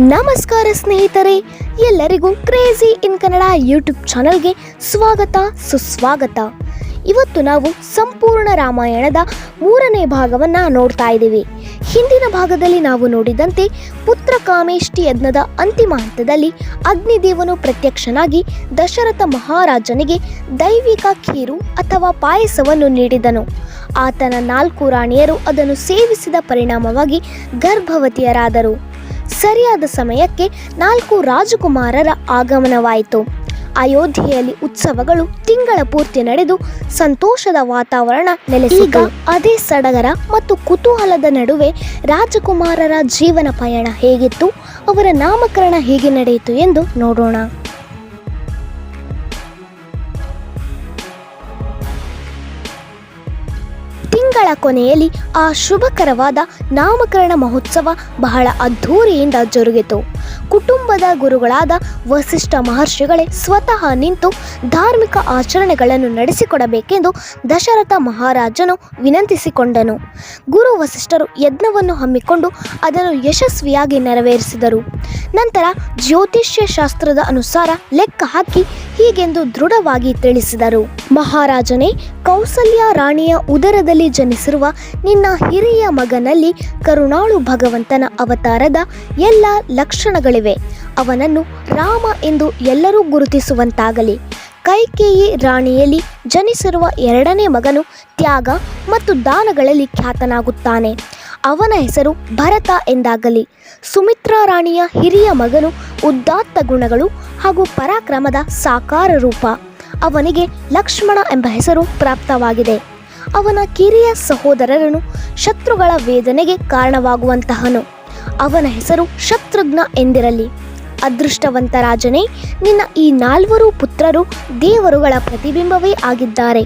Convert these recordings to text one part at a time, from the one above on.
ನಮಸ್ಕಾರ ಸ್ನೇಹಿತರೆ, ಎಲ್ಲರಿಗೂ ಕ್ರೇಜಿ ಇನ್ ಕನ್ನಡ ಯೂಟ್ಯೂಬ್ ಚಾನಲ್ಗೆ ಸ್ವಾಗತ, ಸುಸ್ವಾಗತ. ಇವತ್ತು ನಾವು ಸಂಪೂರ್ಣ ರಾಮಾಯಣದ ಮೂರನೇ ಭಾಗವನ್ನು ನೋಡ್ತಾ ಇದ್ದೀವಿ. ಹಿಂದಿನ ಭಾಗದಲ್ಲಿ ನಾವು ನೋಡಿದಂತೆ ಪುತ್ರ ಕಾಮೇಷ್ಟಿ ಯಜ್ಞದ ಅಂತಿಮ ಹಂತದಲ್ಲಿ ಅಗ್ನಿದೇವನು ಪ್ರತ್ಯಕ್ಷನಾಗಿ ದಶರಥ ಮಹಾರಾಜನಿಗೆ ದೈವಿಕ ಖೀರು ಅಥವಾ ಪಾಯಸವನ್ನು ನೀಡಿದನು. ಆತನ ನಾಲ್ಕು ರಾಣಿಯರು ಅದನ್ನು ಸೇವಿಸಿದ ಪರಿಣಾಮವಾಗಿ ಗರ್ಭವತಿಯರಾದರು. ಸರಿಯಾದ ಸಮಯಕ್ಕೆ ನಾಲ್ಕು ರಾಜಕುಮಾರರ ಆಗಮನವಾಯಿತು. ಅಯೋಧ್ಯೆಯಲ್ಲಿ ಉತ್ಸವಗಳು ತಿಂಗಳ ಪೂರ್ತಿ ನಡೆದು ಸಂತೋಷದ ವಾತಾವರಣ ನೆಲೆಸಿತು. ಅದೇ ಸಡಗರ ಮತ್ತು ಕುತೂಹಲದ ನಡುವೆ ರಾಜಕುಮಾರರ ಜೀವನ ಪಯಣ ಹೇಗಿತ್ತು ಅವರ ನಾಮಕರಣ ಹೇಗೆ ನಡೆಯಿತು ಎಂದು ನೋಡೋಣ. ತಿಂಗಳ ಕೊನೆಯಲ್ಲಿ ಆ ಶುಭಕರವಾದ ನಾಮಕರಣ ಮಹೋತ್ಸವ ಬಹಳ ಅದ್ಧೂರಿಯಿಂದ ಜರುಗಿತು. ಕುಟುಂಬದ ಗುರುಗಳಾದ ವಸಿಷ್ಠ ಮಹರ್ಷಿಗಳೇ ಸ್ವತಃ ನಿಂತು ಧಾರ್ಮಿಕ ಆಚರಣೆಗಳನ್ನು ನಡೆಸಿಕೊಡಬೇಕೆಂದು ದಶರಥ ಮಹಾರಾಜನು ವಿನಂತಿಸಿಕೊಂಡನು. ಗುರು ವಸಿಷ್ಠರು ಯಜ್ಞವನ್ನು ಹಮ್ಮಿಕೊಂಡು ಅದನ್ನು ಯಶಸ್ವಿಯಾಗಿ ನೆರವೇರಿಸಿದರು. ನಂತರ ಜ್ಯೋತಿಷ್ಯ ಶಾಸ್ತ್ರದ ಅನುಸಾರ ಲೆಕ್ಕ ಹಾಕಿ ಹೀಗೆಂದು ದೃಢವಾಗಿ ತಿಳಿಸಿದರು. ಮಹಾರಾಜನೇ, ಕೌಸಲ್ಯ ರಾಣಿಯ ಉದರದಲ್ಲಿ ಜನಿಸಿರುವ ನಿನ್ನ ಹಿರಿಯ ಮಗನಲ್ಲಿ ಕರುಣಾಳು ಭಗವಂತನ ಅವತಾರದ ಎಲ್ಲ ಲಕ್ಷಣಗಳಿವೆ. ಅವನನ್ನು ರಾಮ ಎಂದು ಎಲ್ಲರೂ ಗುರುತಿಸುವಂತಾಗಲಿ. ಕೈಕೇಯಿ ರಾಣಿಯಲ್ಲಿ ಜನಿಸಿರುವ ಎರಡನೇ ಮಗನು ತ್ಯಾಗ ಮತ್ತು ದಾನಗಳಲ್ಲಿ ಖ್ಯಾತನಾಗುತ್ತಾನೆ. ಅವನ ಹೆಸರು ಭರತ ಎಂದಾಗಲಿ. ಸುಮಿತ್ರಾ ರಾಣಿಯ ಹಿರಿಯ ಮಗನು ಉದಾತ್ತ ಗುಣಗಳು ಹಾಗೂ ಪರಾಕ್ರಮದ ಸಾಕಾರ ರೂಪ. ಅವನಿಗೆ ಲಕ್ಷ್ಮಣ ಎಂಬ ಹೆಸರು ಪ್ರಾಪ್ತವಾಗಿದೆ. ಅವನ ಕಿರಿಯ ಸಹೋದರರನು ಶತ್ರುಗಳ ವೇದನೆಗೆ ಕಾರಣವಾಗುವಂತಹನು. ಅವನ ಹೆಸರು ಶತ್ರುಘ್ನ ಎಂದಿರಲಿ. ಅದೃಷ್ಟವಂತ ರಾಜನೇ, ನಿನ್ನ ಈ ನಾಲ್ವರು ಪುತ್ರರು ದೇವರುಗಳ ಪ್ರತಿಬಿಂಬವೇ ಆಗಿದ್ದಾರೆ.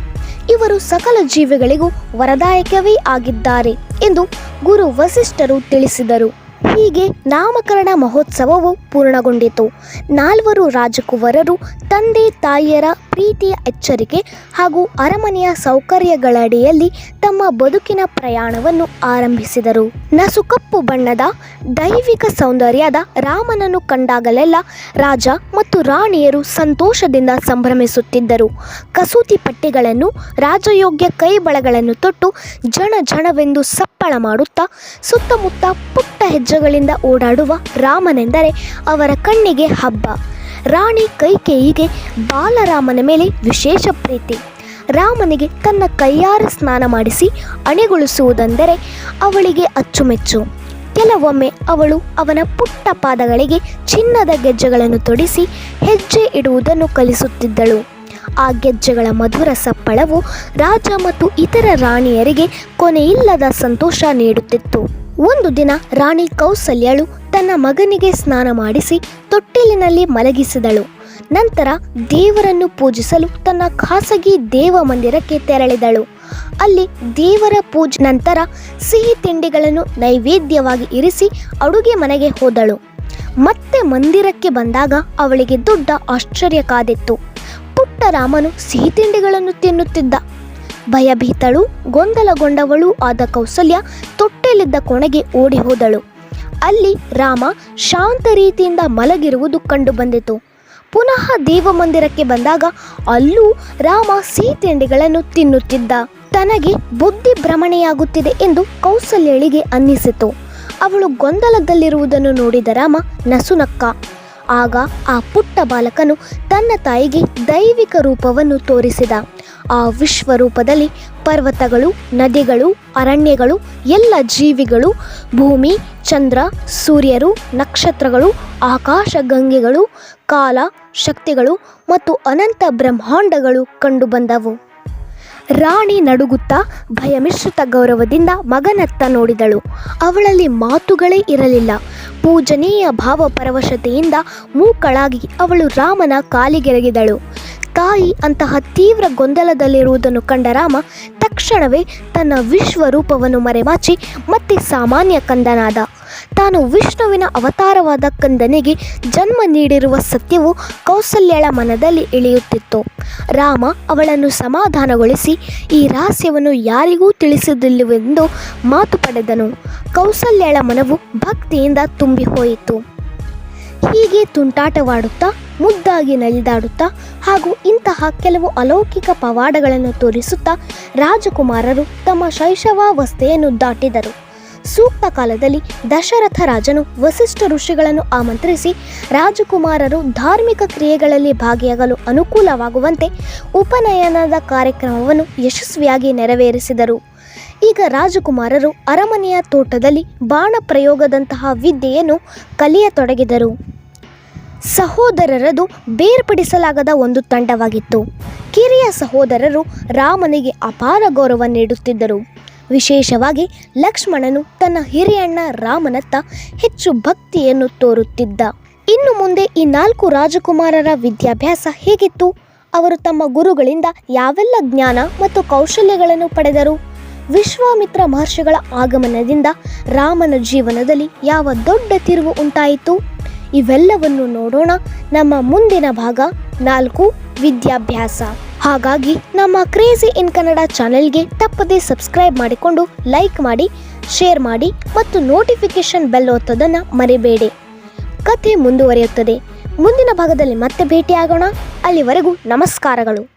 ಇವರು ಸಕಲ ಜೀವಿಗಳಿಗೂ ವರದಾಯಕವೇ ಆಗಿದ್ದಾರೆ ಎಂದು ಗುರು ವಸಿಷ್ಠರು ತಿಳಿಸಿದರು. ಹೀಗೆ ನಾಮಕರಣ ಮಹೋತ್ಸವವು ಪೂರ್ಣಗೊಂಡಿತು. ನಾಲ್ವರು ರಾಜಕುವರರು, ತಂದೆ, ತಾಯಿಯರ ಪ್ರೀತಿಯ ಎಚ್ಚರಿಕೆ ಹಾಗೂ ಅರಮನೆಯ ಸೌಕರ್ಯಗಳಡಿಯಲ್ಲಿ ತಮ್ಮ ಬದುಕಿನ ಪ್ರಯಾಣವನ್ನು ಆರಂಭಿಸಿದರು. ನಸುಕಪ್ಪು ಬಣ್ಣದ ದೈವಿಕ ಸೌಂದರ್ಯದ ರಾಮನನ್ನು ಕಂಡಾಗಲೆಲ್ಲ ರಾಜ ಮತ್ತು ರಾಣಿಯರು ಸಂತೋಷದಿಂದ ಸಂಭ್ರಮಿಸುತ್ತಿದ್ದರು. ಕಸೂತಿ ಪಟ್ಟಿಗಳನ್ನು ರಾಜಯೋಗ್ಯ ಕೈಬಳಗಳನ್ನು ತೊಟ್ಟು ಜಣ ಜನವೆಂದು ಸಪ್ಪಳ ಮಾಡುತ್ತಾ ಸುತ್ತಮುತ್ತ ಪುಟ್ಟ ಹೆಜ್ಜೆಗಳಿಂದ ಓಡಾಡುವ ರಾಮನೆಂದರೆ ಅವರ ಕಣ್ಣಿಗೆ ಹಬ್ಬ. ರಾಣಿ ಕೈಕೇಯಿಗೆ ಬಾಲರಾಮನ ಮೇಲೆ ವಿಶೇಷ ಪ್ರೀತಿ. ರಾಮನಿಗೆ ತನ್ನ ಕೈಯಾರ ಸ್ನಾನ ಮಾಡಿಸಿ ಅಣೆಗೊಳಿಸುವುದೆಂದರೆ ಅವಳಿಗೆ ಅಚ್ಚುಮೆಚ್ಚು. ಕೆಲವೊಮ್ಮೆ ಅವಳು ಅವನ ಪುಟ್ಟ ಪಾದಗಳಿಗೆ ಚಿನ್ನದ ಗೆಜ್ಜೆಗಳನ್ನು ತೊಡಿಸಿ ಹೆಜ್ಜೆ ಇಡುವುದನ್ನು ಕಲಿಸುತ್ತಿದ್ದಳು. ಆ ಗೆಜ್ಜೆಗಳ ಮಧುರ ಸಪ್ಪಳವು ರಾಜ ಮತ್ತು ಇತರ ರಾಣಿಯರಿಗೆ ಕೊನೆಯಿಲ್ಲದ ಸಂತೋಷ ನೀಡುತ್ತಿತ್ತು. ಒಂದು ದಿನ ರಾಣಿ ಕೌಸಲ್ಯಳು ತನ್ನ ಮಗನಿಗೆ ಸ್ನಾನ ಮಾಡಿಸಿ ತೊಟ್ಟಿಲಿನಲ್ಲಿ ಮಲಗಿಸಿದಳು. ನಂತರ ದೇವರನ್ನು ಪೂಜಿಸಲು ತನ್ನ ಖಾಸಗಿ ದೇವ ಮಂದಿರಕ್ಕೆ ತೆರಳಿದಳು. ಅಲ್ಲಿ ದೇವರ ಪೂಜೆ ನಂತರ ಸಿಹಿ ತಿಂಡಿಗಳನ್ನು ನೈವೇದ್ಯವಾಗಿ ಇರಿಸಿ ಅಡುಗೆ ಮನೆಗೆ ಹೋದಳು. ಮತ್ತೆ ಮಂದಿರಕ್ಕೆ ಬಂದಾಗ ಅವಳಿಗೆ ದೊಡ್ಡ ಆಶ್ಚರ್ಯ ಕಾದಿತ್ತು. ಪುಟ್ಟ ರಾಮನು ಸಿಹಿ ತಿಂಡಿಗಳನ್ನು ತಿನ್ನುತ್ತಿದ್ದ. ಭಯಭೀತಳು, ಗೊಂದಲಗೊಂಡವಳು ಆದ ಕೌಸಲ್ಯ ತೊಟ್ಟೆಲಿದ್ದ ಕೊನೆಗೆ ಓಡಿ ಹೋದಳು. ಅಲ್ಲಿ ರಾಮ ಶಾಂತ ರೀತಿಯಿಂದ ಮಲಗಿರುವುದು ಕಂಡುಬಂದಿತು ಪುನಃ ದೇವಮಂದಿರಕ್ಕೆ ಬಂದಾಗ ಅಲ್ಲೂ ರಾಮ ಸಿಹಿ ತಿಂಡಿಗಳನ್ನು ತಿನ್ನುತ್ತಿದ್ದ. ತನಗೆ ಬುದ್ಧಿ ಭ್ರಮಣೆಯಾಗುತ್ತಿದೆ ಎಂದು ಕೌಸಲ್ಯಳಿಗೆ ಅನ್ನಿಸಿತು. ಅವಳು ಗೊಂದಲದಲ್ಲಿರುವುದನ್ನು ನೋಡಿದ ರಾಮ ನಸುನಕ್ಕ. ಆಗ ಆ ಪುಟ್ಟ ಬಾಲಕನು ತನ್ನ ತಾಯಿಗೆ ದೈವಿಕ ರೂಪವನ್ನು ತೋರಿಸಿದ. ಆ ವಿಶ್ವರೂಪದಲ್ಲಿ ಪರ್ವತಗಳು, ನದಿಗಳು, ಅರಣ್ಯಗಳು, ಎಲ್ಲ ಜೀವಿಗಳು, ಭೂಮಿ, ಚಂದ್ರ, ಸೂರ್ಯರು, ನಕ್ಷತ್ರಗಳು, ಆಕಾಶ ಗಂಗೆಗಳು, ಕಾಲ, ಶಕ್ತಿಗಳು ಮತ್ತು ಅನಂತ ಬ್ರಹ್ಮಾಂಡಗಳು ಕಂಡುಬಂದವು. ರಾಣಿ ನಡುಗುತ್ತಾ ಭಯಮಿಶ್ರಿತ ಗೌರವದಿಂದ ಮಗನತ್ತ ನೋಡಿದಳು. ಅವಳಲ್ಲಿ ಮಾತುಗಳೇ ಇರಲಿಲ್ಲ. ಪೂಜನೀಯ ಭಾವಪರವಶತೆಯಿಂದ ಮೂಕಳಾಗಿ ಅವಳು ರಾಮನ ಕಾಲಿಗೆರಗಿದಳು. ತಾಯಿ ಅಂತಹ ತೀವ್ರ ಗೊಂದಲದಲ್ಲಿರುವುದನ್ನು ಕಂಡ ರಾಮ ತಕ್ಷಣವೇ ತನ್ನ ವಿಶ್ವರೂಪವನ್ನು ಮರೆಮಾಚಿ ಮತ್ತೆ ಸಾಮಾನ್ಯ ಕಂದನಾದ. ತಾನು ವಿಷ್ಣುವಿನ ಅವತಾರವಾದ ಕಂದನಿಗೆ ಜನ್ಮ ನೀಡಿರುವ ಸತ್ಯವು ಕೌಸಲ್ಯಳ ಮನದಲ್ಲಿ ಇಳಿಯುತ್ತಿತ್ತು. ರಾಮ ಅವಳನ್ನು ಸಮಾಧಾನಗೊಳಿಸಿ ಈ ರಹಸ್ಯವನ್ನು ಯಾರಿಗೂ ತಿಳಿಸಿದಿಲ್ಲವೆಂದು ಮಾತು ಪಡೆದನು. ಕೌಸಲ್ಯಳ ಮನವು ಭಕ್ತಿಯಿಂದ ತುಂಬಿ ಹೋಯಿತು ಹೀಗೆ ತುಂಟಾಟವಾಡುತ್ತಾ, ಮುದ್ದಾಗಿ ನಲಿದಾಡುತ್ತಾ ಹಾಗೂ ಇಂತಹ ಕೆಲವು ಅಲೌಕಿಕ ಪವಾಡಗಳನ್ನು ತೋರಿಸುತ್ತಾ ರಾಜಕುಮಾರರು ತಮ್ಮ ಶೈಶವಾವಸ್ಥೆಯನ್ನು ದಾಟಿದರು. ಸೂಕ್ತ ಕಾಲದಲ್ಲಿ ದಶರಥ ರಾಜನು ವಸಿಷ್ಠ ಋಷಿಗಳನ್ನು ಆಮಂತ್ರಿಸಿ ರಾಜಕುಮಾರರು ಧಾರ್ಮಿಕ ಕ್ರಿಯೆಗಳಲ್ಲಿ ಭಾಗಿಯಾಗಲು ಅನುಕೂಲವಾಗುವಂತೆ ಉಪನಯನದ ಕಾರ್ಯಕ್ರಮವನ್ನು ಯಶಸ್ವಿಯಾಗಿ ನೆರವೇರಿಸಿದರು. ಈಗ ರಾಜಕುಮಾರರು ಅರಮನೆಯ ತೋಟದಲ್ಲಿ ಬಾಣ ಪ್ರಯೋಗದಂತಹ ವಿದ್ಯೆಯನ್ನು ಕಲಿಯತೊಡಗಿದರು. ಸಹೋದರರದು ಬೇರ್ಪಡಿಸಲಾಗದ ಒಂದು ತಂಡವಾಗಿತ್ತು. ಕಿರಿಯ ಸಹೋದರರು ರಾಮನಿಗೆ ಅಪಾರ ಗೌರವ ನೀಡುತ್ತಿದ್ದರು. ವಿಶೇಷವಾಗಿ ಲಕ್ಷ್ಮಣನು ತನ್ನ ಹಿರಿಯಣ್ಣ ರಾಮನತ್ತ ಹೆಚ್ಚು ಭಕ್ತಿಯನ್ನು ತೋರುತ್ತಿದ್ದ. ಇನ್ನು ಮುಂದೆ ಈ ನಾಲ್ಕು ರಾಜಕುಮಾರರ ವಿದ್ಯಾಭ್ಯಾಸ ಹೇಗಿತ್ತು? ಅವರು ತಮ್ಮ ಗುರುಗಳಿಂದ ಯಾವೆಲ್ಲ ಜ್ಞಾನ ಮತ್ತು ಕೌಶಲ್ಯಗಳನ್ನು ಪಡೆದರು? ವಿಶ್ವಾಮಿತ್ರ ಮಹರ್ಷಿಗಳ ಆಗಮನದಿಂದ ರಾಮನ ಜೀವನದಲ್ಲಿ ಯಾವ ದೊಡ್ಡ ತಿರುವು ಉಂಟಾಯಿತು? ಇವೆಲ್ಲವನ್ನು ನೋಡೋಣ. ನಮ್ಮ ಮುಂದಿನ ಭಾಗ ನಾಲ್ಕು ವಿದ್ಯಾಭ್ಯಾಸ. ಹಾಗಾಗಿ ನಮ್ಮ ಕ್ರೇಜಿ ಇನ್ ಕನ್ನಡ ಚಾನೆಲ್ಗೆ ತಪ್ಪದೇ ಸಬ್ಸ್ಕ್ರೈಬ್ ಮಾಡಿಕೊಂಡು ಲೈಕ್ ಮಾಡಿ, ಶೇರ್ ಮಾಡಿ ಮತ್ತು ನೋಟಿಫಿಕೇಶನ್ ಬೆಲ್ ಒತ್ತೋದನ್ನು ಮರಿಬೇಡಿ. ಕಥೆ ಮುಂದುವರಿಯುತ್ತದೆ. ಮುಂದಿನ ಭಾಗದಲ್ಲಿ ಮತ್ತೆ ಭೇಟಿಯಾಗೋಣ. ಅಲ್ಲಿವರೆಗೂ ನಮಸ್ಕಾರಗಳು.